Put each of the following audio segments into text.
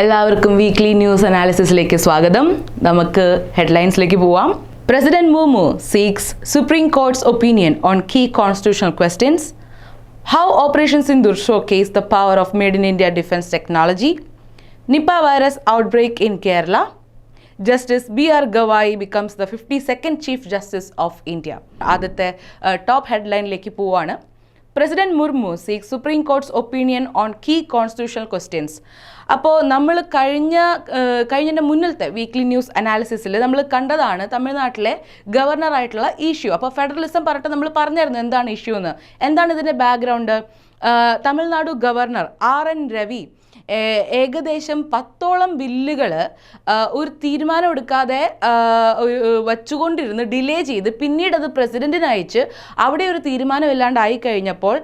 എല്ലാവർക്കും weekly news അനാലിസിസിലേക്ക് സ്വാഗതം. നമുക്ക് ഹെഡ്ലൈൻസിലേക്ക് പോവാം. President Murmu seeks supreme court's opinion on key constitutional questions how operation Sindoor showcase the power of made in India defence technology Nipah virus outbreak in Kerala justice B R Gavai becomes the fifty second chief justice of India ആദ്യത്തെ top ഹെഡ്ലൈനിലേക്ക് പോവാണ്. President Murmu seeks supreme court's opinion on key constitutional questions അപ്പോൾ നമ്മൾ കഴിഞ്ഞ കഴിഞ്ഞതിന്റെ മുന്നിലത്തെ weekly news അനാലിസിസിൽ നമ്മൾ കണ്ടതാണ് തമിഴ്നാട്ടിലെ ഗവർണറായിട്ടുള്ള ഇഷ്യൂ അപ്പോൾ ഫെഡറലിസം പറഞ്ഞിട്ട് നമ്മൾ പറഞ്ഞായിരുന്നു എന്താണ് ഇഷ്യൂ എന്ന് എന്താണ് ഇതിന്റെ background Tamil Nadu governor R N Ravi ഏകദേശം പത്തോളം ബില്ലുകൾ ഒരു തീരുമാനം എടുക്കാതെ വച്ചുകൊണ്ടിരുന്ന് ഡിലേ ചെയ്ത് പിന്നീട് അത് പ്രസിഡന്റിന് അയച്ച് അവിടെ ഒരു തീരുമാനമില്ലാണ്ടായി കഴിഞ്ഞപ്പോൾ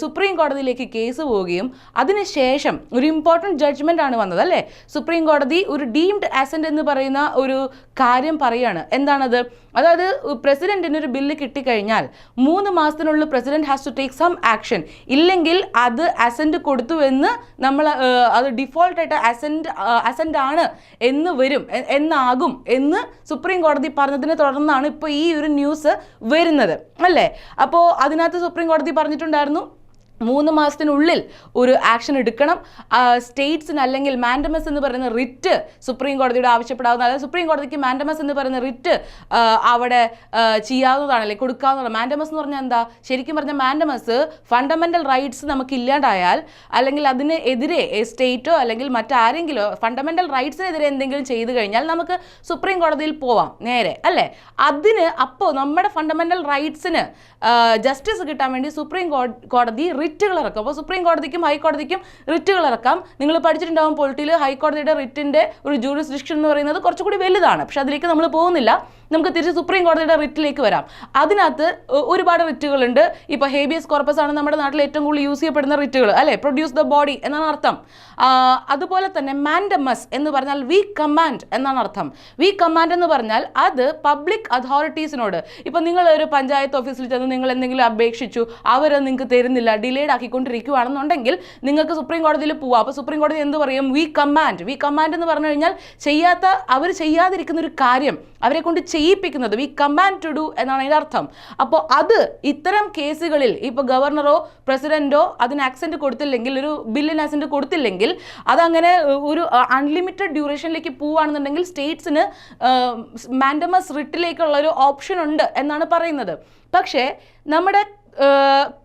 സുപ്രീം കോടതിയിലേക്ക് കേസ് പോവുകയും അതിനുശേഷം ഒരു ഇമ്പോർട്ടന്റ് ജഡ്ജ്മെന്റ് ആണ് വന്നത് അല്ലേ? സുപ്രീം കോടതി ഒരു ഡീംഡ് ആസെന്റ് എന്ന് പറയുന്ന ഒരു കാര്യം പറയാണ്. എന്താണത്? അതായത് പ്രസിഡന്റിന് ഒരു ബില്ല് കിട്ടിക്കഴിഞ്ഞാൽ മൂന്ന് മാസത്തിനുള്ളിൽ president has to take some action ഇല്ലെങ്കിൽ അത് അസെന്റ് കൊടുത്തു എന്ന് നമ്മൾ അത് ഡിഫോൾട്ടായിട്ട് അസെന്റ് അസെന്റ് ആണ് എന്ന് വരും എന്നാകും എന്ന് സുപ്രീം കോടതി പറഞ്ഞതിനെ തുടർന്നാണ് ഇപ്പോൾ ഈ ഒരു ന്യൂസ് വരുന്നത്. അല്ലേ? അപ്പോൾ അതിനകത്ത് സുപ്രീം കോടതി പറഞ്ഞിട്ടുണ്ടായിരുന്നു മൂന്ന് മാസത്തിനുള്ളിൽ ഒരു ആക്ഷൻ എടുക്കണം. സ്റ്റേറ്റ്സിന് അല്ലെങ്കിൽ മാൻഡമസ് എന്ന് പറയുന്ന റിറ്റ് സുപ്രീം കോടതിയുടെ ആവശ്യപ്പെടാവുന്ന അതായത് സുപ്രീം കോടതിക്ക് മാൻഡമസ് എന്ന് പറയുന്ന റിറ്റ് അവിടെ ചെയ്യാവുന്നതാണ് അല്ലെങ്കിൽ കൊടുക്കാവുന്നതാണ്. മാൻഡമസ് എന്ന് പറഞ്ഞാൽ എന്താ? ശരിക്കും പറഞ്ഞാൽ മാൻഡമസ് ഫണ്ടമെന്റൽ റൈറ്റ്സ് നമുക്ക് ഇല്ലാണ്ടായാൽ അല്ലെങ്കിൽ അതിന് എതിരെ സ്റ്റേറ്റോ അല്ലെങ്കിൽ മറ്റാരെങ്കിലോ ഫണ്ടമെന്റൽ റൈറ്റ്സിനെതിരെ എന്തെങ്കിലും ചെയ്തു കഴിഞ്ഞാൽ നമുക്ക് സുപ്രീം കോടതിയിൽ പോവാം നേരെ അല്ലേ? അതിന് അപ്പോൾ നമ്മുടെ ഫണ്ടമെന്റൽ റൈറ്റ്സിന് ജസ്റ്റിസ് കിട്ടാൻ വേണ്ടി സുപ്രീം കോടതി റിറ്റുകൾ ഇറക്കും അപ്പോൾ സുപ്രീം കോടതിക്കും ഹൈക്കോടതിക്കും റിറ്റുകൾ ഇറക്കാം നിങ്ങൾ പഠിച്ചിട്ടുണ്ടാവും പൊളിറ്റിയിൽ ഹൈക്കോടതിയുടെ റിറ്റിന്റെ ഒരു ജൂറിസ്ഡിക്ഷൻ എന്ന് പറയുന്നത് കുറച്ചുകൂടി വലുതാണ്. പക്ഷേ അതിലേക്ക് നമ്മൾ പോകുന്നില്ല. നമുക്ക് തിരിച്ച് സുപ്രീം കോടതിയുടെ റിറ്റിലേക്ക് വരാം. അതിനകത്ത് ഒരുപാട് റിറ്റുകളുണ്ട് ഇപ്പോൾ ഹേബിയസ് കോർപ്പസ് ആണ് നമ്മുടെ നാട്ടിൽ ഏറ്റവും കൂടുതൽ യൂസ് ചെയ്യപ്പെടുന്ന റിറ്റുകൾ അല്ലേ? പ്രൊഡ്യൂസ് ദ ബോഡി എന്നാണ് അർത്ഥം. അതുപോലെ തന്നെ മാൻഡമസ് എന്ന് പറഞ്ഞാൽ വി കമാൻഡ് എന്നാണ് അർത്ഥം. വി കമാൻഡ് എന്ന് പറഞ്ഞാൽ അത് പബ്ലിക് അതോറിറ്റീസിനോട് ഇപ്പൊ നിങ്ങൾ ഒരു പഞ്ചായത്ത് ഓഫീസിൽ ചെന്ന് നിങ്ങൾ എന്തെങ്കിലും അപേക്ഷിച്ചു അവർ നിങ്ങൾക്ക് തരുന്നില്ല ഡിലേഡ് ആക്കിക്കൊണ്ടിരിക്കുകയാണെന്നുണ്ടെങ്കിൽ നിങ്ങൾക്ക് സുപ്രീം കോടതിയിൽ പോവാം. അപ്പോൾ സുപ്രീം കോടതി എന്ത് പറയും? വി കമാൻഡ് വി കമാൻഡ് എന്ന് പറഞ്ഞു കഴിഞ്ഞാൽ ചെയ്യാത്ത അവർ ചെയ്യാതിരിക്കുന്ന ഒരു കാര്യം അവരെ കൊണ്ട് ചെയ്യിപ്പിക്കുന്നത് ഈ കമാൻഡ് ടു ഡു എന്നാണ് അതിന്റെ അർത്ഥം. അപ്പോൾ അത് ഇത്തരം കേസുകളിൽ ഇപ്പോൾ ഗവർണറോ പ്രസിഡന്റോ അതിന് ആക്സെന്റ് കൊടുത്തില്ലെങ്കിൽ ഒരു ബില്ലിന് ആക്സെന്റ് കൊടുത്തില്ലെങ്കിൽ അതങ്ങനെ ഒരു അൺലിമിറ്റഡ് ഡ്യൂറേഷനിലേക്ക് പോവുകയാണെന്നുണ്ടെങ്കിൽ സ്റ്റേറ്റ്സിന് മാൻഡമസ് റിട്ടിലേക്കുള്ള ഒരു ഓപ്ഷൻ ഉണ്ട് എന്നാണ് പറയുന്നത്. പക്ഷേ നമ്മുടെ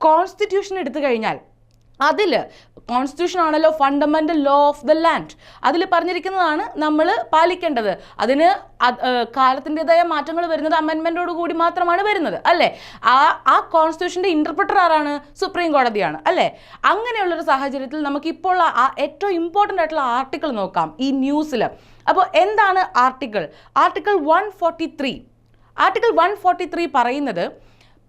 കോൺസ്റ്റിറ്റ്യൂഷൻ എടുത്തു കഴിഞ്ഞാൽ അതിൽ കോൺസ്റ്റിറ്റ്യൂഷൻ ആണല്ലോ fundamental law of the land അതിൽ പറഞ്ഞിരിക്കുന്നതാണ് നമ്മൾ പാലിക്കേണ്ടത്. അതിന് അത്, കാലത്തിന്റെതായ മാറ്റങ്ങൾ വരുന്നത് അമെൻമെന്റോട് കൂടി മാത്രമാണ് വരുന്നത് അല്ലേ? ആ ആ കോൺസ്റ്റിറ്റ്യൂഷന്റെ ഇന്റർപ്രിറ്റർ ആരാണ്? സുപ്രീം കോടതിയാണ് അല്ലേ? അങ്ങനെയുള്ളൊരു സാഹചര്യത്തിൽ നമുക്ക് ഇപ്പോൾ ആ- ആ ഏറ്റവും ഇമ്പോർട്ടന്റ് ആയിട്ടുള്ള ആർട്ടിക്കിൾ നോക്കാം ഈ ന്യൂസിൽ അപ്പോൾ എന്താണ് article article one forty three article one forty three പറയുന്നത്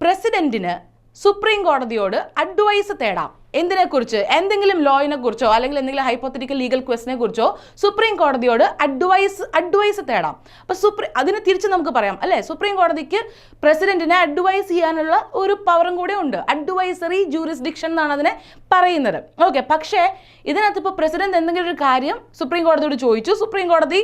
പ്രസിഡന്റിന് സുപ്രീം കോടതിയോട് അഡ്വൈസ് തേടാം. എന്തിനെക്കുറിച്ച് എന്തെങ്കിലും ലോയിനെ കുറിച്ചോ അല്ലെങ്കിൽ എന്തെങ്കിലും ഹൈപ്പോത്തറ്റിക്കൽ ലീഗൽ ക്വസ്റ്റിനെ കുറിച്ചോ സുപ്രീം കോടതിയോട് അഡ്വൈസ് അഡ്വൈസ് തേടാം. അപ്പോൾ സുപ്രീം അതിന് തിരിച്ച് നമുക്ക് പറയാം അല്ലേ? സുപ്രീം കോടതിക്ക് പ്രസിഡന്റിനെ അഡ്വൈസ് ചെയ്യാനുള്ള ഒരു പവറും കൂടെ ഉണ്ട്. അഡ്വൈസറി ജൂറിസ്ഡിക്ഷൻ എന്നാണ് അതിനെ പറയുന്നത്. ഓക്കെ പക്ഷേ ഇതിനകത്ത് ഇപ്പോൾ പ്രസിഡന്റ് എന്തെങ്കിലും ഒരു കാര്യം സുപ്രീം കോടതിയോട് ചോദിച്ചു. സുപ്രീം കോടതി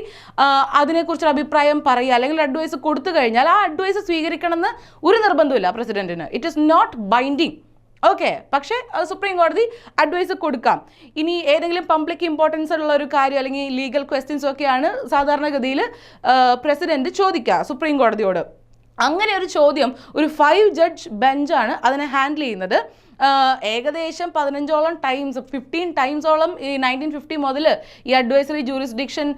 അതിനെക്കുറിച്ചൊരു അഭിപ്രായം പറയുക അല്ലെങ്കിൽ അഡ്വൈസ് കൊടുത്തു കഴിഞ്ഞാൽ ആ അഡ്വൈസ് സ്വീകരിക്കണമെന്ന് ഒരു നിർബന്ധമില്ല പ്രസിഡന്റിന് it is not binding okay പക്ഷേ സുപ്രീം കോടതി അഡ്വൈസ് കൊടുക്കാം. ഇനി ഏതെങ്കിലും പബ്ലിക് ഇമ്പോർട്ടൻസ് ഉള്ള ഒരു കാര്യം അല്ലെങ്കിൽ ലീഗൽ ക്വസ്റ്റ്യൻസ് ഒക്കെയാണ് സാധാരണഗതിയിൽ പ്രസിഡന്റ് ചോദിക്കുക സുപ്രീം കോടതിയോട് അങ്ങനെ ഒരു ചോദ്യം ഒരു ഫൈവ് ജഡ്ജ് ബെഞ്ചാണ് അതിനെ ഹാൻഡിൽ ചെയ്യുന്നത്. ഏകദേശം പതിനഞ്ചോളം ടൈംസ് ഫിഫ്റ്റീൻ ടൈംസോളം ഈ നയന്റീൻ ഫിഫ്റ്റി മുതൽ ഈ അഡ്വൈസറി ജൂറിസ്ഡിക്ഷൻ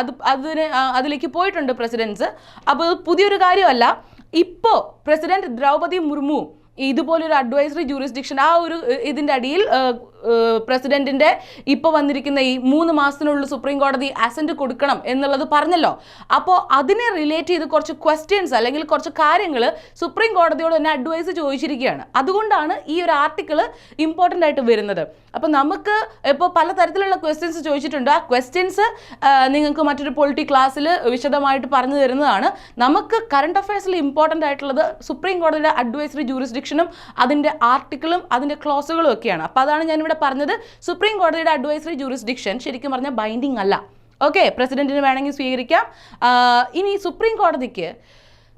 അത് അതിന് അതിലേക്ക് പോയിട്ടുണ്ട് പ്രസിഡൻസ് അപ്പോൾ പുതിയൊരു കാര്യമല്ല. ഇപ്പോൾ പ്രസിഡന്റ് ദ്രൗപതി മുർമു ഇതുപോലൊരു അഡ്വൈസറി ജൂറിസ്ഡിക്ഷൻ ആ ഒരു ഇതിന്റെ അടിയിൽ പ്രസിഡന്റിന്റെ ഇപ്പോൾ വന്നിരിക്കുന്ന ഈ മൂന്ന് മാസത്തിനുള്ളിൽ സുപ്രീം കോടതി അസന്റ് കൊടുക്കണം എന്നുള്ളത് പറഞ്ഞല്ലോ. അപ്പോൾ അതിനെ റിലേറ്റ് ചെയ്ത് കുറച്ച് ക്വസ്റ്റ്യൻസ് അല്ലെങ്കിൽ കുറച്ച് കാര്യങ്ങൾ സുപ്രീം കോടതിയോട് തന്നെ അഡ്വൈസ് ചോദിച്ചിരിക്കുകയാണ്. അതുകൊണ്ടാണ് ഈ ഒരു ആർട്ടിക്കിൾ ഇമ്പോർട്ടന്റ് ആയിട്ട് വരുന്നത്. അപ്പോൾ നമുക്ക് ഇപ്പോൾ പലതരത്തിലുള്ള ക്വസ്റ്റ്യൻസ് ചോദിച്ചിട്ടുണ്ട്. ആ ക്വസ്റ്റ്യൻസ് നിങ്ങൾക്ക് മറ്റൊരു പൊളിറ്റി ക്ലാസ്സിൽ വിശദമായിട്ട് പറഞ്ഞു തരുന്നതാണ്. നമുക്ക് കറണ്ട് അഫയേഴ്സിൽ ഇമ്പോർട്ടന്റ് ആയിട്ടുള്ളത് സുപ്രീം കോടതിയുടെ അഡ്വൈസറി ജൂറിസ്ഡിക്ഷനും അതിന്റെ ആർട്ടിക്കിളും അതിന്റെ ക്ലോസുകളും ഒക്കെയാണ്. അപ്പോൾ അതാണ് ഞാനിവിടെ ഇവിടെ പറഞ്ഞത് സുപ്രീം കോടതിയുടെ അഡ്വൈസറി ജൂറിസ്ഡിക്ഷൻ ശരിക്കും പറഞ്ഞാൽ ബൈൻഡിങ് അല്ല. ഓക്കെ പ്രസിഡന്റിന് വേണമെങ്കിൽ സ്വീകരിക്കാം. ഇനി സുപ്രീം കോടതിക്ക്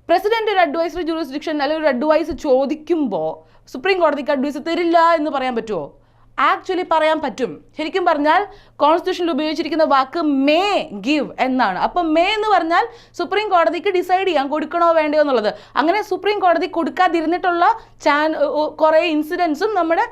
പ്രസിഡന്റ് ഒരു അഡ്വൈസറി ജൂറിസ്ഡിക്ഷൻ അല്ലെങ്കിൽ ഒരു അഡ്വൈസ് ചോദിക്കുമ്പോൾ സുപ്രീം കോടതിക്ക് അഡ്വൈസ് തരില്ല എന്ന് പറയാൻ പറ്റുമോ ആക്ച്വലി പറയാൻ പറ്റും. ശരിക്കും പറഞ്ഞാൽ കോൺസ്റ്റിറ്റ്യൂഷനിൽ ഉപയോഗിച്ചിരിക്കുന്ന വാക്ക് മേ ഗിവ് എന്നാണ്. അപ്പം മേ എന്ന് പറഞ്ഞാൽ സുപ്രീം കോടതിക്ക് ഡിസൈഡ് ചെയ്യാം കൊടുക്കണോ വേണ്ടയോ എന്നുള്ളത്. അങ്ങനെ സുപ്രീം കോടതി കൊടുക്കാതിരുന്നിട്ടുള്ള ചാൻ കുറേ ഇൻസിഡൻസും നമ്മുടെ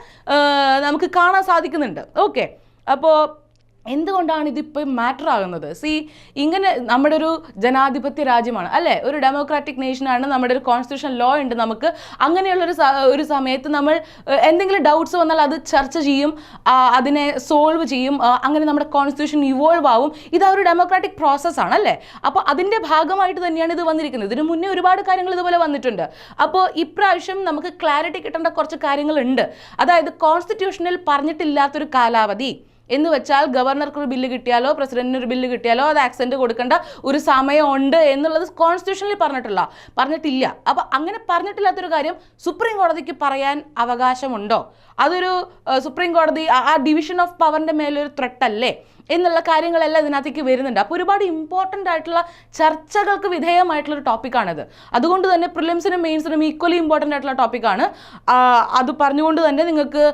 നമുക്ക് കാണാൻ സാധിക്കുന്നുണ്ട്. ഓക്കെ. അപ്പോൾ എന്തുകൊണ്ടാണ് ഇതിപ്പോൾ മാറ്റർ ആകുന്നത്? സി ഇങ്ങനെ നമ്മുടെ ഒരു ജനാധിപത്യ രാജ്യമാണ് അല്ലേ? ഒരു ഡെമോക്രാറ്റിക് നേഷനാണ് നമ്മുടെ ഒരു കോൺസ്റ്റിറ്റ്യൂഷൻ ലോ ഉണ്ട് നമുക്ക് അങ്ങനെയുള്ളൊരു സ- ഒരു സമയത്ത് നമ്മൾ എന്തെങ്കിലും ഡൗട്ട്സ് വന്നാൽ അത് ചർച്ച ചെയ്യും അതിനെ സോൾവ് ചെയ്യും അങ്ങനെ നമ്മുടെ കോൺസ്റ്റിറ്റ്യൂഷൻ ഇവോൾവ് ആവും. ഇത് ഒരു ഡെമോക്രാറ്റിക് പ്രോസസ്സാണ് അല്ലേ? അപ്പോൾ അതിന്റെ ഭാഗമായിട്ട് തന്നെയാണ് ഇത് വന്നിരിക്കുന്നത്. ഇതിന് മുന്നേ ഒരുപാട് കാര്യങ്ങൾ ഇതുപോലെ വന്നിട്ടുണ്ട്. അപ്പോൾ ഇപ്രാവശ്യം നമുക്ക് ക്ലാരിറ്റി കിട്ടേണ്ട കുറച്ച് കാര്യങ്ങളുണ്ട്. അതായത് കോൺസ്റ്റിറ്റ്യൂഷനിൽ പറഞ്ഞിട്ടില്ലാത്തൊരു കാലാവധി. എന്ന് വെച്ചാൽ ഗവർണർക്ക് ഒരു ബില്ല് കിട്ടിയാലോ പ്രസിഡന്റിന് ഒരു ബില്ല് കിട്ടിയാലോ അത് ആക്സെന്റ് കൊടുക്കേണ്ട ഒരു സമയമുണ്ട് എന്നുള്ളത് കോൺസ്റ്റിറ്റ്യൂഷനിൽ പറഞ്ഞിട്ടില്ല പറഞ്ഞിട്ടില്ല. അപ്പൊ അങ്ങനെ പറഞ്ഞിട്ടില്ലാത്തൊരു കാര്യം സുപ്രീം കോടതിക്ക് പറയാൻ അവകാശമുണ്ടോ? അതൊരു സുപ്രീം കോടതി ആ- ഡിവിഷൻ ഓഫ് പവറിന്റെ മേലൊരു ത്രെട്ട് അല്ലേ? എന്നുള്ള കാര്യങ്ങളെല്ലാം ഇതിനകത്തേക്ക് വരുന്നുണ്ട്. അപ്പോൾ ഒരുപാട് ഇമ്പോർട്ടന്റ് ആയിട്ടുള്ള ചർച്ചകൾക്ക് വിധേയമായിട്ടുള്ള ഒരു ടോപ്പിക്കാണിത് അതുകൊണ്ട് തന്നെ പ്രിലിംസിനും മെയിൻസിനും ഈക്വലി ഇമ്പോർട്ടന്റ് ആയിട്ടുള്ള ടോപ്പിക്കാണ് അത് പറഞ്ഞുകൊണ്ട് തന്നെ നിങ്ങൾക്ക്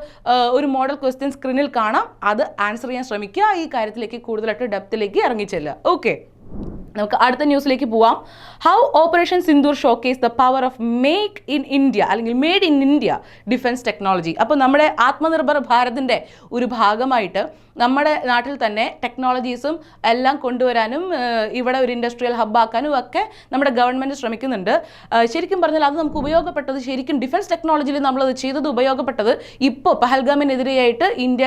ഒരു മോഡൽ ക്വസ്റ്റ്യൻ സ്ക്രീനിൽ കാണാം. അത് ആൻസർ ചെയ്യാൻ ശ്രമിക്കുക. ഈ കാര്യത്തിലേക്ക് കൂടുതലായിട്ട് ഡെപ്തിലേക്ക് ഇറങ്ങിച്ചെല്ലുക. ഓക്കെ നമുക്ക് അടുത്ത ന്യൂസിലേക്ക് പോവാം. How operation Sindoor showcase the power of make in India അല്ലെങ്കിൽ made in India defence technology അപ്പോൾ നമ്മുടെ ആത്മനിർഭർ ഭാരതിന്റെ ഒരു ഭാഗമായിട്ട് നമ്മുടെ നാട്ടിൽ തന്നെ ടെക്നോളജീസും എല്ലാം കൊണ്ടുവരാനും ഇവിടെ ഒരു ഇൻഡസ്ട്രിയൽ ഹബ്ബാക്കാനും ഒക്കെ നമ്മുടെ ഗവൺമെന്റ് ശ്രമിക്കുന്നുണ്ട്. ശരിക്കും പറഞ്ഞാൽ അത് നമുക്ക് ഉപയോഗപ്പെട്ടത് ശരിക്കും ഡിഫൻസ് ടെക്നോളജിയിൽ നമ്മളത് ചെയ്തത് ഉപയോഗപ്പെട്ടത് ഇപ്പോൾ പഹൽഗാമിനെതിരെയായിട്ട് ഇന്ത്യ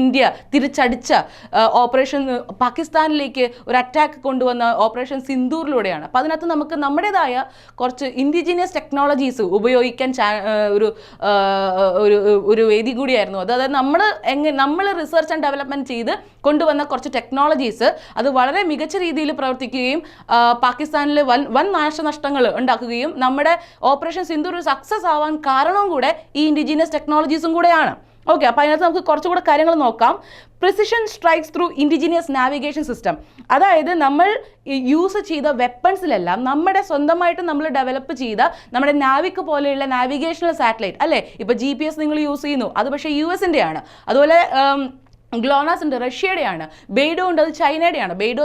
ഇന്ത്യ തിരിച്ചടിച്ച ഓപ്പറേഷൻ പാകിസ്ഥാനിലേക്ക് ഒരു അറ്റാക്ക് കൊണ്ടുവന്ന ഓപ്പറേഷൻ സിന്ദൂറിലൂടെയാണ്. അപ്പോൾ അതിനകത്ത് നമുക്ക് നമ്മുടേതായ കുറച്ച് ഇൻഡിജീനിയസ് ടെക്നോളജീസ് ഉപയോഗിക്കാൻ ഒരു ഒരു ഒരു വേദി കൂടിയായിരുന്നു. അത് അതായത് നമ്മൾ എങ്ങനെ നമ്മൾ റിസർച്ച് ആൻഡ് ഡെവലപ്മെന്റ് ചെയ്ത് കൊണ്ടുവന്ന കുറച്ച് ടെക്നോളജീസ് അത് വളരെ മികച്ച രീതിയിൽ പ്രവർത്തിക്കുകയും പാകിസ്ഥാനിൽ വൻ വൻ നാശനഷ്ടങ്ങൾ ഉണ്ടാക്കുകയും നമ്മുടെ ഓപ്പറേഷൻ സിന്ധു ഒരു സക്സസ് ആവാൻ കാരണവും കൂടെ ഈ ഇൻഡിജിനിയസ് ടെക്നോളജീസും കൂടെയാണ്. ഓക്കെ അപ്പോൾ അതിനകത്ത് നമുക്ക് കുറച്ചുകൂടെ കാര്യങ്ങൾ നോക്കാം. Precision strikes through indigenous navigation system അതായത് നമ്മൾ യൂസ് ചെയ്ത വെപ്പൺസിലെല്ലാം നമ്മുടെ സ്വന്തമായിട്ട് നമ്മൾ ഡെവലപ്പ് ചെയ്ത നമ്മുടെ നാവിക് പോലെയുള്ള നാവിഗേഷണൽ സാറ്റലൈറ്റ് അല്ലേ? ഇപ്പോൾ ജി നിങ്ങൾ യൂസ് ചെയ്യുന്നു. അത് പക്ഷേ യു എസിന്റെ ആണ് അതുപോലെ ഗ്ലോണാസ് ഉണ്ട് റഷ്യയുടെയാണ് ബെയ്ഡോ ഉണ്ട് അത് ചൈനയുടെയാണ്. ബെയ്ഡോ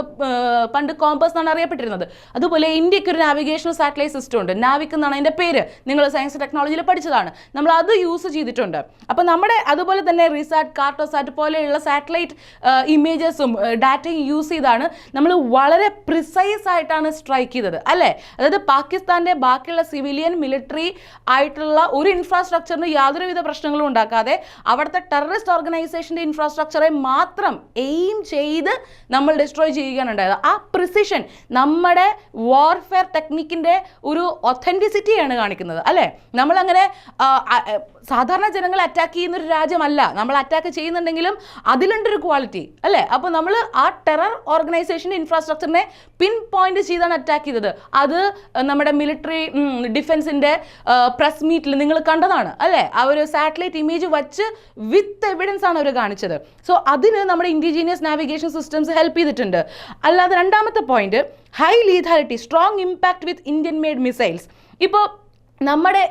പണ്ട് കോമ്പസ് എന്നാണ് അറിയപ്പെട്ടിരുന്നത്. അതുപോലെ ഇന്ത്യയ്ക്ക് ഒരു നാവിഗേഷണൽ സാറ്റലൈറ്റ് സിസ്റ്റം ഉണ്ട്. നാവിക് എന്നാണ് അതിന്റെ പേര്. നിങ്ങൾ സയൻസ് ടെക്നോളജിയിൽ പഠിച്ചതാണ്. നമ്മൾ അത് യൂസ് ചെയ്തിട്ടുണ്ട്. അപ്പോൾ നമ്മുടെ അതുപോലെ തന്നെ റിസാറ്റ് കാർട്ടോസാറ്റ് പോലെയുള്ള സാറ്റലൈറ്റ് ഇമേജസും ഡാറ്റയും യൂസ് ചെയ്താണ് നമ്മൾ വളരെ പ്രിസൈസ് ആയിട്ടാണ് സ്ട്രൈക്ക് ചെയ്തത്. അല്ലേ? അതായത് പാകിസ്ഥാന്റെ ബാക്കിയുള്ള സിവിലിയൻ മിലിറ്ററി ആയിട്ടുള്ള ഒരു ഇൻഫ്രാസ്ട്രക്ചറിന് യാതൊരുവിധ പ്രശ്നങ്ങളും ഉണ്ടാക്കാതെ അവിടുത്തെ ടെററിസ്റ്റ് ഓർഗനൈസേഷന്റെ ഇൻഫ്രാസ്ട്രക്ചറെ മാത്രം എയിം ചെയ്ത് നമ്മൾ ഡിസ്ട്രോയ് ചെയ്യുകയാണ് ഉണ്ടായത് ആ പ്രിസിഷൻ നമ്മുടെ വാർഫെയർ ടെക്നിക്കിന്റെ ഒരു ഒത്തന്റിസിറ്റിയാണ് കാണിക്കുന്നത് അല്ലേ? നമ്മളങ്ങനെ സാധാരണ ജനങ്ങളെ അറ്റാക്ക് ചെയ്യുന്ന ഒരു രാജ്യമല്ല. നമ്മൾ അറ്റാക്ക് ചെയ്യുന്നുണ്ടെങ്കിലും അതിലുണ്ടൊരു ക്വാളിറ്റി അല്ലേ? അപ്പോൾ നമ്മൾ ആ ടെറർ ഓർഗനൈസേഷന്റെ ഇൻഫ്രാസ്ട്രക്ചറിനെ പിൻ പോയിന്റ് ചെയ്താണ് അറ്റാക്ക് ചെയ്തത്. അത് നമ്മുടെ മിലിറ്ററി ഡിഫൻസിന്റെ പ്രസ് മീറ്റിൽ നിങ്ങൾ കണ്ടതാണ് അല്ലേ? ആ ഒരു സാറ്റലൈറ്റ് ഇമേജ് വച്ച് വിത്ത് എവിഡൻസ് ആണ് അവർ കാണിച്ചത്. സോ അതിന് നമ്മുടെ ഇൻഡിജീനിയസ് നാവിഗേഷൻ സിസ്റ്റംസ് ഹെൽപ്പ് ചെയ്തിട്ടുണ്ട്. അല്ലാതെ രണ്ടാമത്തെ point high lethality strong impact with Indian made missiles ഇപ്പോൾ നമ്മുടെ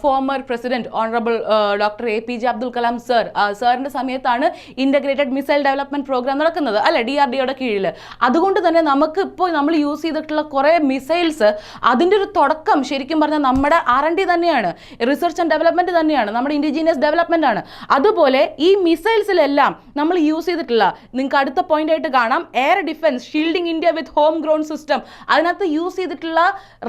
former president honourable doctor A P J Abdul Kalam sir സാറിന്റെ സമയത്താണ് ഇന്റഗ്രേറ്റഡ് മിസൈൽ ഡെവലപ്മെന്റ് പ്രോഗ്രാം നടക്കുന്നത് അല്ലെ? ഡി ആർ ഡിയുടെ കീഴിൽ അതുകൊണ്ട് തന്നെ നമുക്ക് ഇപ്പോൾ നമ്മൾ യൂസ് ചെയ്തിട്ടുള്ള കുറേ മിസൈൽസ് അതിന്റെ ഒരു തുടക്കം ശരിക്കും പറഞ്ഞാൽ നമ്മുടെ ആർ എൻ ഡി തന്നെയാണ്. റിസർച്ച് ആൻഡ് ഡെവലപ്മെന്റ് തന്നെയാണ്. നമ്മുടെ ഇൻഡിജീനിയസ് ഡെവലപ്മെന്റ് ആണ്. അതുപോലെ ഈ മിസൈൽസിലെല്ലാം നമ്മൾ യൂസ് ചെയ്തിട്ടുള്ള നിങ്ങൾക്ക് അടുത്ത പോയിന്റ് ആയിട്ട് കാണാം air defence shielding India with home ground system അതിനകത്ത് യൂസ് ചെയ്തിട്ടുള്ള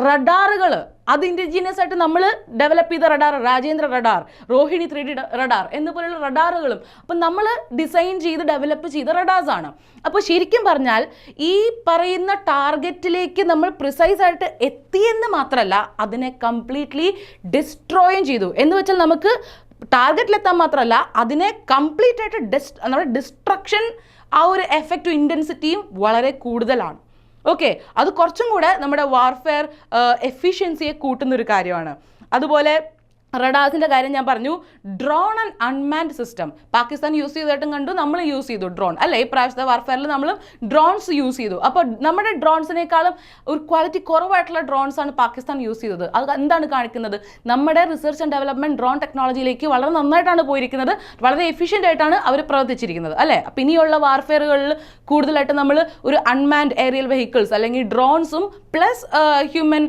റഡാറുകൾ അത് ഇൻഡിജീനിയസ് ആയിട്ട് നമ്മൾ ഡെവലപ്പ് ചെയ്ത radar Rajendra radar Rohini three D radar എന്നുപോലുള്ള റഡാറുകളും അപ്പം നമ്മൾ ഡിസൈൻ ചെയ്ത് ഡെവലപ്പ് ചെയ്ത റഡാർസ് ആണ്. അപ്പോൾ ശരിക്കും പറഞ്ഞാൽ ഈ പറയുന്ന ടാർഗറ്റിലേക്ക് നമ്മൾ പ്രിസൈസ് ആയിട്ട് എത്തിയെന്ന് മാത്രമല്ല അതിനെ കംപ്ലീറ്റ്ലി ഡിസ്ട്രോയും ചെയ്തു. എന്ന് വെച്ചാൽ നമുക്ക് ടാർഗറ്റിലെത്താൻ മാത്രമല്ല അതിനെ കംപ്ലീറ്റ് ആയിട്ട് ഡിസ് നമ്മുടെ ഡിസ്ട്രക്ഷൻ ആ ഒരു എഫക്റ്റും ഇന്റൻസിറ്റിയും വളരെ കൂടുതലാണ്. ഓക്കെ അത് കുറച്ചും കൂടെ നമ്മുടെ വാർഫെയർ എഫിഷ്യൻസിയെ കൂട്ടുന്ന ഒരു കാര്യമാണ്. അതുപോലെ റഡാസിന്റെ കാര്യം ഞാൻ പറഞ്ഞു. Drone and unmanned system Pakistan use ചെയ്തിട്ടും കണ്ടു നമ്മൾ യൂസ് ചെയ്തു ഡ്രോൺ അല്ലേ? ഈ പ്രാവശ്യത്തെ വാർഫെയറിൽ നമ്മൾ ഡ്രോൺസ് യൂസ് ചെയ്തു. അപ്പോൾ നമ്മുടെ ഡ്രോൺസിനേക്കാളും ഒരു ക്വാളിറ്റി കുറവായിട്ടുള്ള ഡ്രോൺസ് ആണ് പാകിസ്ഥാൻ യൂസ് ചെയ്തത്. അത് എന്താണ് കാണിക്കുന്നത്? നമ്മുടെ റിസർച്ച് ആൻഡ് ഡെവലപ്മെന്റ് ഡ്രോൺ ടെക്നോളജിയിലേക്ക് വളരെ നന്നായിട്ടാണ് പോയിരിക്കുന്നത്. വളരെ എഫിഷ്യന്റ് ആയിട്ടാണ് അവർ പ്രവർത്തിച്ചിരിക്കുന്നത്. അല്ലേ? അപ്പം ഇനിയുള്ള വാർഫെയറുകളിൽ കൂടുതലായിട്ട് നമ്മൾ ഒരു അൺമാൻഡ് ഏരിയൽ വെഹിക്കിൾസ് അല്ലെങ്കിൽ ഡ്രോൺസും പ്ലസ് ഹ്യൂമൻ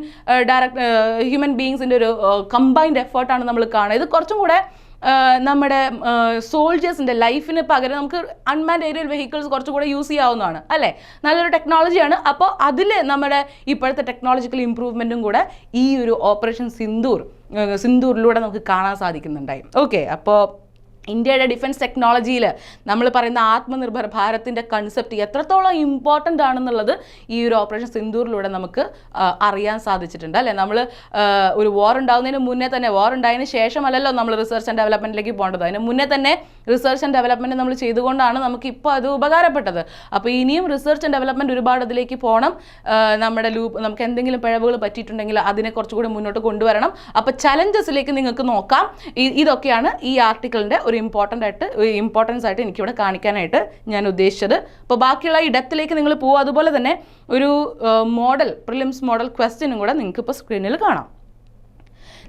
ഡയറക്ട് ഹ്യൂമൻ ബീങ്സിന്റെ ഒരു കമ്പൈൻഡ് എഫേർട്ടാണ് നമ്മൾ കാണുന്നത്. ഇത് കുറച്ചും കൂടെ നമ്മുടെ സോൾജേഴ്സിന്റെ ലൈഫിന് പകരം നമുക്ക് അൺമാൻഡ് ഏരിയൽ വെഹിക്കിൾസ് കുറച്ചും കൂടെ യൂസ് ചെയ്യാവുന്നതാണ് അല്ലേ? നല്ലൊരു ടെക്നോളജിയാണ് അപ്പോൾ അതിൽ നമ്മുടെ ഇപ്പോഴത്തെ ടെക്നോളജിക്കൽ ഇമ്പ്രൂവ്മെന്റും കൂടെ ഈ ഒരു ഓപ്പറേഷൻ സിന്ദൂർ സിന്ദൂറിലൂടെ നമുക്ക് കാണാൻ സാധിക്കുന്നുണ്ടായി. ഓക്കെ അപ്പോൾ ഇന്ത്യയുടെ ഡിഫൻസ് ടെക്നോളജിയിൽ നമ്മൾ പറയുന്ന ആത്മനിർഭർ ഭാരതിന്റെ കൺസെപ്റ്റ് എത്രത്തോളം ഇമ്പോർട്ടന്റ് ആണെന്നുള്ളത് ഈ ഒരു ഓപ്പറേഷൻ സിന്ദൂറിലൂടെ നമുക്ക് അറിയാൻ സാധിച്ചിട്ടുണ്ട്. അല്ലേ? നമ്മൾ ഒരു വാർ ഉണ്ടാകുന്നതിന് മുന്നേ തന്നെ വാർ ഉണ്ടായതിന് ശേഷമല്ലല്ലോ നമ്മൾ റിസർച്ച് ആൻഡ് ഡെവലപ്മെന്റിലേക്ക് പോകേണ്ടത്. അതിന് മുന്നേ തന്നെ റിസർച്ച് ആൻഡ് ഡെവലപ്മെന്റ് നമ്മൾ ചെയ്തുകൊണ്ടാണ് നമുക്ക് ഇപ്പോൾ അത് ഉപകാരപ്പെട്ടത്. അപ്പോൾ ഇനിയും റിസർച്ച് ആൻഡ് ഡെവലപ്മെന്റ് ഒരുപാട് അതിലേക്ക് പോകണം നമ്മുടെ ലൂപ്പ് നമുക്ക് എന്തെങ്കിലും പിഴവുകൾ പറ്റിയിട്ടുണ്ടെങ്കിൽ അതിനെ കുറച്ചുകൂടി മുന്നോട്ട് കൊണ്ടുവരണം. അപ്പോൾ ചലഞ്ചസിലേക്ക് നിങ്ങൾക്ക് നോക്കാം. ഇതൊക്കെയാണ് ഈ ആർട്ടിക്കിളിന്റെ ഒരു ഇമ്പോർട്ടന്റ് ആയിട്ട് ഇമ്പോർട്ടൻസ് ആയിട്ട് എനിക്കിവിടെ കാണിക്കാനായിട്ട് ഞാൻ ഉദ്ദേശിച്ചത്. അപ്പോൾ ബാക്കിയുള്ള ഈ ഡെപ്തിലേക്ക് നിങ്ങൾ പോകും അതുപോലെ തന്നെ ഒരു മോഡൽ പ്രിലിംസ് മോഡൽ ക്വസ്റ്റ്യനും കൂടെ നിങ്ങൾക്ക് ഇപ്പോൾ സ്ക്രീനിൽ കാണാം.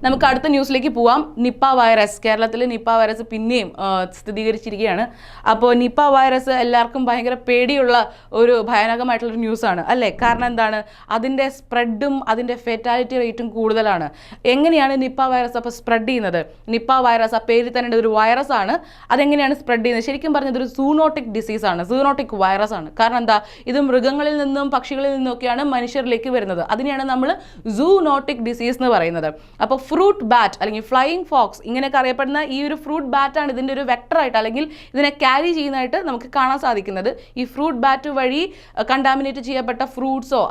നമുക്ക് അടുത്ത ന്യൂസിലേക്ക് പോവാം. നിപ്പ വൈറസ് കേരളത്തിൽ നിപ്പ വൈറസ് പിന്നെയും സ്ഥിരീകരിച്ചിരിക്കുകയാണ്. അപ്പോൾ നിപ്പ വൈറസ് എല്ലാവർക്കും ഭയങ്കര പേടിയുള്ള ഒരു ഭയാനകമായിട്ടുള്ളൊരു ന്യൂസാണ്. അല്ലേ? കാരണം എന്താണ്? അതിന്റെ സ്പ്രെഡും അതിന്റെ ഫെറ്റാലിറ്റി റേറ്റും കൂടുതലാണ്. എങ്ങനെയാണ് നിപ്പ വൈറസ് അപ്പോൾ സ്പ്രെഡ് ചെയ്യുന്നത്? നിപ്പ വൈറസ് ആ പേരിൽ തന്നെ ഒരു വൈറസ് ആണ്. അതെങ്ങനെയാണ് സ്പ്രെഡ് ചെയ്യുന്നത്? ശരിക്കും പറഞ്ഞത് ഒരു സൂനോട്ടിക് ഡിസീസാണ് സൂനോട്ടിക് വൈറസ് ആണ്. കാരണം എന്താ? ഇത് മൃഗങ്ങളിൽ നിന്നും പക്ഷികളിൽ നിന്നൊക്കെയാണ് മനുഷ്യരിലേക്ക് വരുന്നത്. അതിനെയാണ് നമ്മൾ സൂനോട്ടിക് ഡിസീസ് എന്ന് പറയുന്നത്. അപ്പോൾ ഫ്രൂട്ട് ബാറ്റ് അല്ലെങ്കിൽ ഫ്ലൈയിങ് ഫോക്സ് ഇങ്ങനെയൊക്കെ അറിയപ്പെടുന്ന ഈ ഒരു ഫ്രൂട്ട് ബാറ്റാണ് ഇതിന്റെ ഒരു വെക്ടറായിട്ട് അല്ലെങ്കിൽ ഇതിനെ ക്യാരി ചെയ്യുന്നതായിട്ട് നമുക്ക് കാണാൻ സാധിക്കുന്നത്. ഈ ഫ്രൂട്ട് ബാറ്റ് വഴി കണ്ടാമിനേറ്റ് ചെയ്യപ്പെട്ട ഫ്രൂട്ട്സോ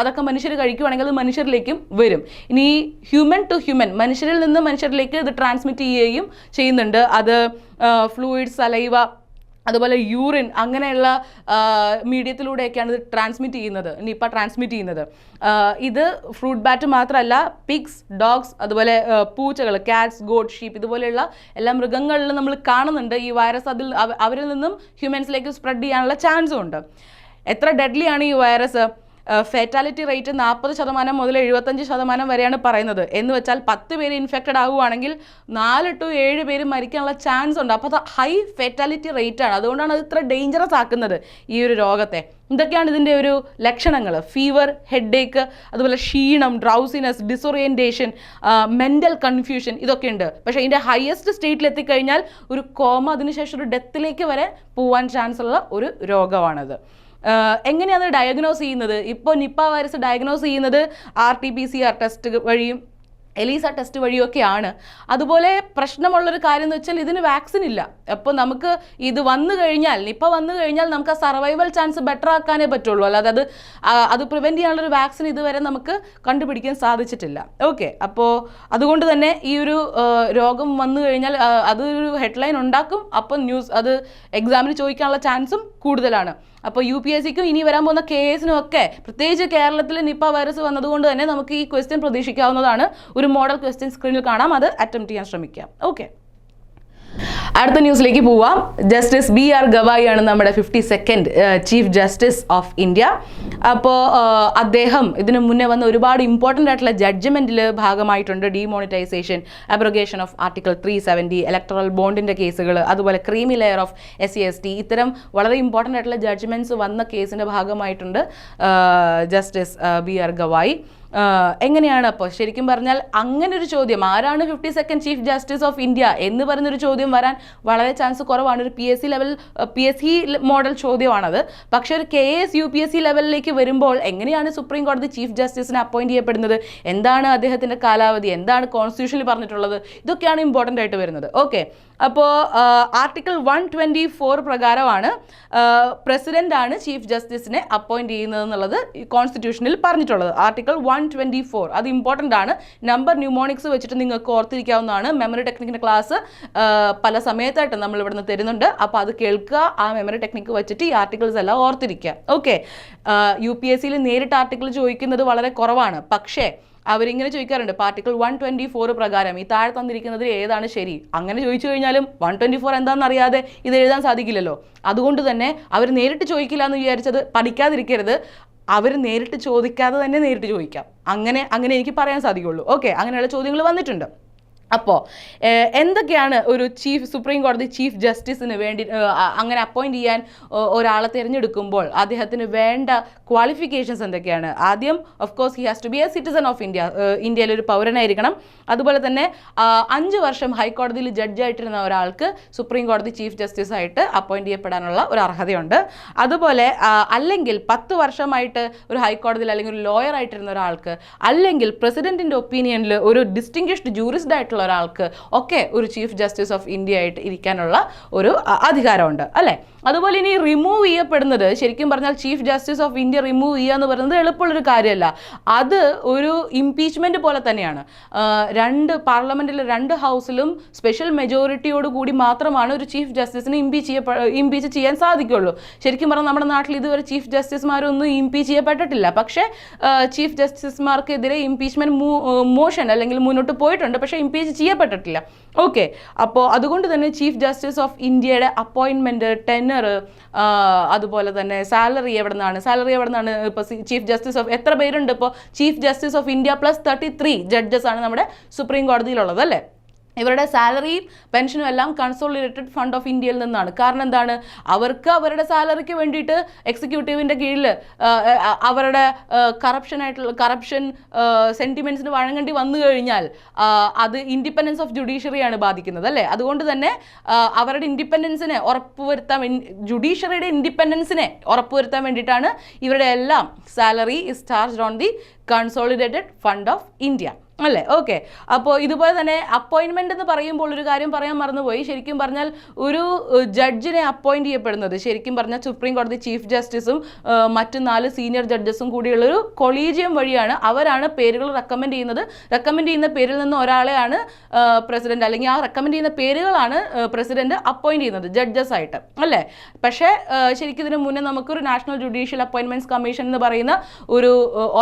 അതൊക്കെ മനുഷ്യർ കഴിക്കുവാണെങ്കിൽ അത് മനുഷ്യരിലേക്കും വരും. ഇനി ഹ്യൂമൻ ടു ഹ്യൂമൻ മനുഷ്യരിൽ നിന്ന് മനുഷ്യരിലേക്ക് ഇത് ട്രാൻസ്മിറ്റ് ചെയ്യുകയും ചെയ്യുന്നുണ്ട്. അത് ഫ്ലൂയിഡ്സ് സലൈവ അതുപോലെ യൂറിൻ അങ്ങനെയുള്ള മീഡിയത്തിലൂടെയൊക്കെയാണ് ഇത് ട്രാൻസ്മിറ്റ് ചെയ്യുന്നത് നിപ്പ ട്രാൻസ്മിറ്റ് ചെയ്യുന്നത്. ഇത് ഫ്രൂട്ട് ബാറ്റ് മാത്രമല്ല പിഗ്സ് ഡോഗ്സ് അതുപോലെ പൂച്ചകൾ കാറ്റ്സ് ഗോഡ് ഷീപ്പ് ഇതുപോലെയുള്ള എല്ലാ മൃഗങ്ങളിലും നമ്മൾ കാണുന്നുണ്ട്. ഈ വൈറസ് അതിൽ അവരിൽ നിന്നും ഹ്യൂമൻസിലേക്ക് സ്പ്രെഡ് ചെയ്യാനുള്ള ചാൻസും ഉണ്ട്. എത്ര ഡെഡ്ലിയാണ് ഈ വൈറസ് ഫെറ്റാലിറ്റി റേറ്റ് നാൽപ്പത് ശതമാനം മുതൽ എഴുപത്തഞ്ച് ശതമാനം വരെയാണ് പറയുന്നത്. എന്ന് വെച്ചാൽ പത്ത് പേര് ഇൻഫെക്റ്റഡ് ആവുകയാണെങ്കിൽ നാല് ടു ഏഴ് പേര് മരിക്കാനുള്ള ചാൻസ് ഉണ്ട്. അപ്പോൾ ഹൈ ഫെറ്റാലിറ്റി റേറ്റ് ആണ്. അതുകൊണ്ടാണ് അത് ഇത്ര ഡേഞ്ചറസ് ആക്കുന്നത് ഈ ഒരു രോഗത്തെ. ഇതൊക്കെയാണ് ഇതിന്റെ ഒരു ലക്ഷണങ്ങൾ. ഫീവർ ഹെഡേക്ക് അതുപോലെ ക്ഷീണം ഡ്രൗസിനെസ് ഡിസോറിയന്റേഷൻ മെന്റൽ കൺഫ്യൂഷൻ ഇതൊക്കെ ഉണ്ട്. പക്ഷേ ഇതിന്റെ ഹയസ്റ്റ് സ്റ്റേറ്റിൽ എത്തിക്കഴിഞ്ഞാൽ ഒരു കോമ അതിനുശേഷം ഒരു ഡെത്തിലേക്ക് വരെ പോവാൻ ചാൻസ് ഉള്ള ഒരു രോഗമാണത്. ആഹ് അത് ഡയഗ്നോസ് ചെയ്യുന്നത്? ഇപ്പോൾ നിപ്പ വൈറസ് ഡയഗ്നോസ് ചെയ്യുന്നത് R T P C R test വഴിയും എലീസ ടെസ്റ്റ് വഴിയൊക്കെയാണ്. അതുപോലെ പ്രശ്നമുള്ളൊരു കാര്യം എന്ന് വെച്ചാൽ ഇതിന് വാക്സിൻ ഇല്ല. അപ്പോൾ നമുക്ക് ഇത് വന്നു കഴിഞ്ഞാൽ നിപ്പ വന്നു കഴിഞ്ഞാൽ നമുക്ക് ആ സർവൈവൽ ചാൻസ് ബെറ്റർ ആക്കാനേ പറ്റുള്ളൂ. അല്ലാതെ അത് അത് പ്രിവെന്റ് ചെയ്യാനുള്ളൊരു വാക്സിൻ ഇതുവരെ നമുക്ക് കണ്ടുപിടിക്കാൻ സാധിച്ചിട്ടില്ല. ഓക്കെ അപ്പോൾ അതുകൊണ്ട് തന്നെ ഈ ഒരു രോഗം വന്നു കഴിഞ്ഞാൽ അതൊരു ഹെഡ്ലൈൻ ഉണ്ടാക്കും. അപ്പം ന്യൂസ് അത് എക്സാമിന് ചോദിക്കാനുള്ള ചാൻസും കൂടുതലാണ്. അപ്പോൾ യു പി എസ് സിക്കും ഇനി വരാൻ പോകുന്ന കെ എസിനും ഒക്കെ പ്രത്യേകിച്ച് കേരളത്തിൽ നിപ്പ വൈറസ് വന്നതുകൊണ്ട് തന്നെ നമുക്ക് ഈ ക്വസ്റ്റ്യൻ പ്രതീക്ഷിക്കാവുന്നതാണ്. ഒരു മോഡൽ ക്വസ്റ്റ്യൻ സ്ക്രീനിൽ കാണാം. അത് അറ്റംപ്റ്റ് ചെയ്യാൻ ശ്രമിക്കാം. ഓക്കെ അടുത്ത ന്യൂസിലേക്ക് പോവാം. ജസ്റ്റിസ് ബി ആർ ഗവായി ആണ് നമ്മുടെ fifty second chief justice of India അപ്പോൾ അദ്ദേഹം ഇതിനു മുന്നേ വന്ന ഒരുപാട് ഇമ്പോർട്ടന്റ് ആയിട്ടുള്ള ജഡ്ജ്മെന്റിൽ ഭാഗമായിട്ടുണ്ട്. Demonetisation abrogation of article three seventy electoral ബോണ്ടിന്റെ കേസുകൾ അതുപോലെ creamy layer of S C S T ഇത്തരം വളരെ ഇമ്പോർട്ടന്റ് ആയിട്ടുള്ള ജഡ്ജ്മെന്റ്സ് വന്ന കേസിന്റെ ഭാഗമായിട്ടുണ്ട് ജസ്റ്റിസ് ബി ആർ ഗവായി. എങ്ങനെയാണ് അപ്പോൾ ശരിക്കും പറഞ്ഞാൽ അങ്ങനെ ഒരു ചോദ്യം ആരാണ് fifty second chief justice of India എന്ന് പറയുന്നൊരു ചോദ്യം വരാൻ വളരെ ചാൻസ് കുറവാണ്. ഒരു P S C level P S C model ചോദ്യമാണത്. പക്ഷേ ഒരു K S U P S C ലെവലിലേക്ക് വരുമ്പോൾ എങ്ങനെയാണ് സുപ്രീം കോടതി ചീഫ് ജസ്റ്റിസിനെ അപ്പോയിന്റ് ചെയ്യപ്പെടുന്നത്? എന്താണ് അദ്ദേഹത്തിന്റെ കാലാവധി? എന്താണ് കോൺസ്റ്റിറ്റ്യൂഷനിൽ പറഞ്ഞിട്ടുള്ളത്? ഇതൊക്കെയാണ് ഇമ്പോർട്ടന്റ് ആയിട്ട് വരുന്നത്. ഓക്കെ അപ്പോൾ ആർട്ടിക്കിൾ വൺ ട്വന്റി ഫോർ പ്രകാരമാണ് പ്രസിഡന്റ് ആണ് ചീഫ് ജസ്റ്റിസിനെ അപ്പോയിന്റ് ചെയ്യുന്നത് എന്നുള്ളത് കോൺസ്റ്റിറ്റ്യൂഷനിൽ പറഞ്ഞിട്ടുള്ളത്. ആർട്ടിക്കിൾ വൺ ട്വന്റി ഫോർ അത് ഇമ്പോർട്ടന്റ് ആണ്. നമ്പർ ന്യൂമോണിക്സ് വെച്ചിട്ട് നിങ്ങൾക്ക് ഓർത്തിരിക്കാവുന്നതാണ്. മെമ്മറി ടെക്നിക്കിന്റെ ക്ലാസ് പല സമയത്തായിട്ട് നമ്മൾ ഇവിടുന്ന് തരുന്നുണ്ട്. അപ്പോൾ അത് കേൾക്കുക ആ മെമ്മറി ടെക്നിക്ക് വെച്ചിട്ട് ഈ ആർട്ടിക്കിൾസ് എല്ലാം ഓർത്തിരിക്കുക. ഓക്കെ യു പി എസ് സിയിൽ നേരിട്ട് ആർട്ടിക്കിൾ ചോദിക്കുന്നത് വളരെ കുറവാണ്. പക്ഷേ അവരിങ്ങനെ ചോദിക്കാറുണ്ട് പാർട്ടിക്കിൾ വൺ ട്വന്റി ഫോർ പ്രകാരം ഈ താഴെ തന്നിരിക്കുന്നതിൽ ഏതാണ് ശരി? അങ്ങനെ ചോദിച്ചു കഴിഞ്ഞാലും വൺ ട്വന്റി ഫോർ എന്താണെന്ന് അറിയാതെ ഇത് എഴുതാൻ സാധിക്കില്ലല്ലോ. അതുകൊണ്ട് തന്നെ അവർ നേരിട്ട് ചോദിക്കില്ല എന്ന് വിചാരിച്ചത് പഠിക്കാതിരിക്കരുത്. അവർ നേരിട്ട് ചോദിക്കാതെ തന്നെ നേരിട്ട് ചോദിക്കാം. അങ്ങനെ അങ്ങനെ എനിക്ക് പറയാൻ സാധിക്കുള്ളൂ. ഓക്കെ അങ്ങനെയുള്ള ചോദ്യങ്ങൾ വന്നിട്ടുണ്ട്. അപ്പോൾ എന്തൊക്കെയാണ് ഒരു ചീഫ് സുപ്രീം കോടതി ചീഫ് ജസ്റ്റിസിന് വേണ്ടി അങ്ങനെ അപ്പോയിന്റ് ചെയ്യാൻ ഒരാളെ തിരഞ്ഞെടുക്കുമ്പോൾ അദ്ദേഹത്തിന് വേണ്ട ക്വാളിഫിക്കേഷൻസ് എന്തൊക്കെയാണ്? ആദ്യം of course he has to be a citizen of India ഇന്ത്യയിലെ ഒരു പൗരനായിരിക്കണം. അതുപോലെ തന്നെ അഞ്ച് വർഷം ഹൈക്കോടതിയിൽ ജഡ്ജായിട്ടിരുന്ന ഒരാൾക്ക് സുപ്രീം കോടതി ചീഫ് ജസ്റ്റിസ് ആയിട്ട് അപ്പോയിന്റ് ചെയ്യപ്പെടാനുള്ള ഒരു അർഹതയുണ്ട്. അതുപോലെ അല്ലെങ്കിൽ പത്ത് വർഷമായിട്ട് ഒരു ഹൈക്കോടതിയിൽ അല്ലെങ്കിൽ ഒരു ലോയർ ആയിട്ടിരുന്ന ഒരാൾക്ക് അല്ലെങ്കിൽ പ്രസിഡന്റിന്റെ ഒപ്പീനിയനിൽ ഒരു ഡിസ്റ്റിങ്ഷ്ഡ് ജൂറിസ്ഡ് ആയിട്ടുള്ള ഒരാൾക്ക് ഒക്കെ ഒരു ചീഫ് ജസ്റ്റിസ് ഓഫ് ഇന്ത്യ ആയിട്ട് ഇരിക്കാനുള്ള ഒരു അധികാരമുണ്ട് അല്ലേ? അതുപോലെ ഇനി റിമൂവ് ചെയ്യപ്പെടുന്നത് ശരിക്കും പറഞ്ഞാൽ chief justice of India remove ചെയ്യുക എന്ന് പറയുന്നത് എളുപ്പമുള്ളൊരു കാര്യമല്ല. അത് ഒരു ഇംപീച്ച്മെന്റ് പോലെ തന്നെയാണ്. രണ്ട് പാർലമെന്റിലെ രണ്ട് ഹൗസിലും സ്പെഷ്യൽ മെജോറിറ്റിയോട് കൂടി മാത്രമാണ് ഒരു ചീഫ് ജസ്റ്റിസിന് ഇംപീച്ച് ചെയ്യപ്പെ ഇംപീച്ച് ചെയ്യാൻ സാധിക്കുള്ളൂ. ശരിക്കും പറഞ്ഞാൽ നമ്മുടെ നാട്ടിൽ ഇതുവരെ ചീഫ് ജസ്റ്റിസുമാരൊന്നും ഇംപീച്ച് ചെയ്യപ്പെട്ടിട്ടില്ല. പക്ഷേ ചീഫ് ജസ്റ്റിസുമാർക്കെതിരെ ഇംപീച്ച്മെന്റ് മോഷൻ അല്ലെങ്കിൽ മുന്നോട്ട് പോയിട്ടുണ്ട്. പക്ഷേ ഇംപീച്ച് ചെയ്യപ്പെട്ടിട്ടില്ല. ഓക്കെ അപ്പോൾ അതുകൊണ്ട് തന്നെ ചീഫ് ജസ്റ്റിസ് ഓഫ് ഇന്ത്യയുടെ അപ്പോയിൻമെന്റ് ടെന്നർ അതുപോലെ തന്നെ സാലറി എവിടെ നിന്നാണ് സാലറി എവിടെ നിന്നാണ് ഇപ്പോൾ ചീഫ് ജസ്റ്റിസ് ഓഫ് എത്ര പേരുണ്ട് ഇപ്പോൾ chief justice of India plus thirty three judges ആണ് നമ്മുടെ സുപ്രീം കോടതിയിലുള്ളത് അല്ലേ? ഇവരുടെ സാലറിയും പെൻഷനും എല്ലാം കൺസോളിഡേറ്റഡ് ഫണ്ട് ഓഫ് ഇന്ത്യയിൽ നിന്നാണ്. കാരണം എന്താണ്? അവർക്ക് അവരുടെ സാലറിക്ക് വേണ്ടിയിട്ട് എക്സിക്യൂട്ടീവിന്റെ കീഴിൽ അവരുടെ കറപ്ഷൻ ആയിട്ടുള്ള കറപ്ഷൻ സെന്റിമെന്റ്സിന് വഴങ്ങേണ്ടി വന്നു കഴിഞ്ഞാൽ അത് ഇൻഡിപെൻഡൻസ് ഓഫ് ജുഡീഷ്യറിയാണ് ബാധിക്കുന്നത് അല്ലേ? അതുകൊണ്ട് തന്നെ അവരുടെ ഇൻഡിപെൻഡൻസിനെ ഉറപ്പുവരുത്താൻ ജുഡീഷ്യറിയുടെ ഇൻഡിപെൻഡൻസിനെ ഉറപ്പുവരുത്താൻ വേണ്ടിയിട്ടാണ് ഇവരുടെ എല്ലാം salary is charged on the consolidated fund of India അല്ലേ? ഓക്കെ അപ്പോൾ ഇതുപോലെ തന്നെ അപ്പോയിൻമെന്റ് എന്ന് പറയുമ്പോൾ ഒരു കാര്യം പറയാൻ മറന്നുപോയി. ശരിക്കും പറഞ്ഞാൽ ഒരു ജഡ്ജിനെ അപ്പോയിന്റ് ചെയ്യപ്പെടുന്നത് ശരിക്കും പറഞ്ഞാൽ സുപ്രീം കോടതി ചീഫ് ജസ്റ്റിസും മറ്റു നാല് സീനിയർ ജഡ്ജസും കൂടിയുള്ളൊരു കൊളീജിയം വഴിയാണ് അവരാണ് പേരുകൾ റെക്കമെൻഡ് ചെയ്യുന്നത്. റെക്കമെൻഡ് ചെയ്യുന്ന പേരിൽ നിന്ന് ഒരാളെയാണ് പ്രസിഡന്റ് അല്ലെങ്കിൽ ആ റെക്കമെൻഡ് ചെയ്യുന്ന പേരുകളാണ് പ്രസിഡന്റ് അപ്പോയിന്റ് ചെയ്യുന്നത് ജഡ്ജസ് ആയിട്ട്. അല്ലേ? പക്ഷേ ശരിക്കും ഇതിന് മുന്നേ നമുക്കൊരു നാഷണൽ ജുഡീഷ്യൽ അപ്പോയിൻമെന്റ്സ് കമ്മീഷൻ എന്ന് പറയുന്ന ഒരു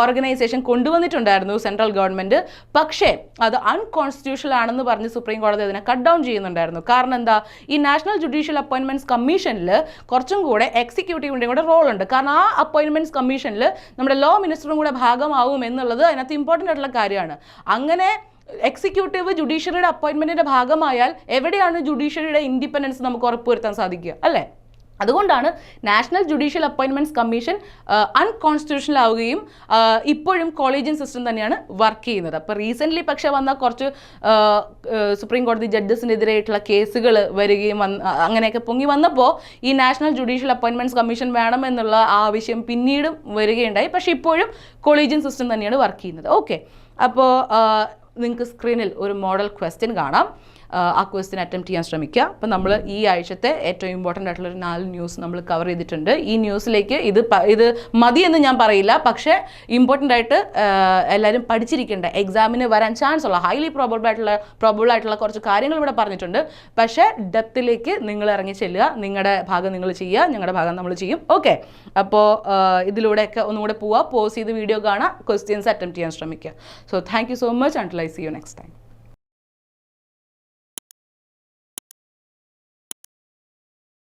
ഓർഗനൈസേഷൻ കൊണ്ടുവന്നിട്ടുണ്ടായിരുന്നു സെൻട്രൽ ഗവൺമെന്റ് പക്ഷേ അത് അൺകോൺസ്റ്റിറ്റ്യൂഷണൽ ആണെന്ന് പറഞ്ഞ് സുപ്രീം കോടതി അതിനെ കട്ട് ഡൗൺ ചെയ്യുന്നുണ്ടായിരുന്നു. കാരണം എന്താ? ഈ നാഷണൽ ജുഡീഷ്യൽ അപ്പോയിൻമെന്റ്സ് കമ്മീഷനിൽ കുറച്ചും കൂടെ എക്സിക്യൂട്ടീവിന്റെ കൂടെ റോൾ ഉണ്ട്. കാരണം ആ അപ്പോയിൻമെന്റ്സ് കമ്മീഷനിൽ നമ്മുടെ ലോ മിനിസ്റ്ററും കൂടെ ഭാഗമാവും എന്നുള്ളത് അതിനകത്ത് ഇമ്പോർട്ടന്റ് ആയിട്ടുള്ള കാര്യമാണ്. അങ്ങനെ എക്സിക്യൂട്ടീവ് ജുഡീഷ്യറിയുടെ അപ്പോയിൻമെന്റിന്റെ ഭാഗമായാൽ എവിടെയാണ് ജുഡീഷ്യറിയുടെ ഇൻഡിപെൻഡൻസ് നമുക്ക് ഉറപ്പുവരുത്താൻ സാധിക്കുക? അല്ലേ? അതുകൊണ്ടാണ് national judicial appointments commission unconstitutional ആവുകയും ഇപ്പോഴും കോളേജിയൻ സിസ്റ്റം തന്നെയാണ് വർക്ക് ചെയ്യുന്നത്. അപ്പോൾ റീസെന്റ്ലി പക്ഷേ വന്ന കുറച്ച് സുപ്രീം കോടതി ജഡ്ജസിനെതിരായിട്ടുള്ള കേസുകൾ വരികയും വന്ന് അങ്ങനെയൊക്കെ പൊങ്ങി വന്നപ്പോൾ ഈ നാഷണൽ ജുഡീഷ്യൽ അപ്പോയിൻമെന്റ്സ് കമ്മീഷൻ വേണമെന്നുള്ള ആവശ്യം പിന്നീടും വരികയുണ്ടായി. പക്ഷേ ഇപ്പോഴും കോളേജിയൻ സിസ്റ്റം തന്നെയാണ് വർക്ക് ചെയ്യുന്നത്. ഓക്കെ. അപ്പോൾ നിങ്ങൾക്ക് സ്ക്രീനിൽ ഒരു മോഡൽ ക്വസ്റ്റ്യൻ കാണാം. ആ, ക്വസ്റ്റ്യൻ അറ്റംപ്റ്റ് ചെയ്യാൻ ശ്രമിക്കുക. അപ്പം നമ്മൾ ഈ ആഴ്ചത്തെ ഏറ്റവും ഇമ്പോർട്ടന്റ് ആയിട്ടുള്ള ഒരു നാല് ന്യൂസ് നമ്മൾ കവർ ചെയ്തിട്ടുണ്ട്. ഈ ന്യൂസിലേക്ക് ഇത് ഇത് മതിയെന്ന് ഞാൻ പറയില്ല. പക്ഷേ ഇമ്പോർട്ടന്റ് ആയിട്ട് എല്ലാവരും പഠിച്ചിരിക്കേണ്ട. എക്സാമിന് വരാൻ ചാൻസ് ഉള്ള ഹൈലി പ്രോബബിൾ ആയിട്ടുള്ള പ്രോബബിൾ ആയിട്ടുള്ള കുറച്ച് കാര്യങ്ങൾ ഇവിടെ പറഞ്ഞിട്ടുണ്ട്. പക്ഷേ ഡെപ്തിലേക്ക് നിങ്ങൾ ഇറങ്ങി ചെല്ലുക. നിങ്ങളുടെ ഭാഗം നിങ്ങൾ ചെയ്യുക. ഞങ്ങളുടെ ഭാഗം നമ്മൾ ചെയ്യും. ഓക്കെ അപ്പോൾ ഇതിലൂടെയൊക്കെ ഒന്നുകൂടെ പോവാം. പോവുക പോസ് ചെയ്ത് വീഡിയോ കാണുക ക്വസ്റ്റ്യൻസ് അറ്റംപ്റ്റ് ചെയ്യാൻ ശ്രമിക്കുക. So thank you so much until I see you next time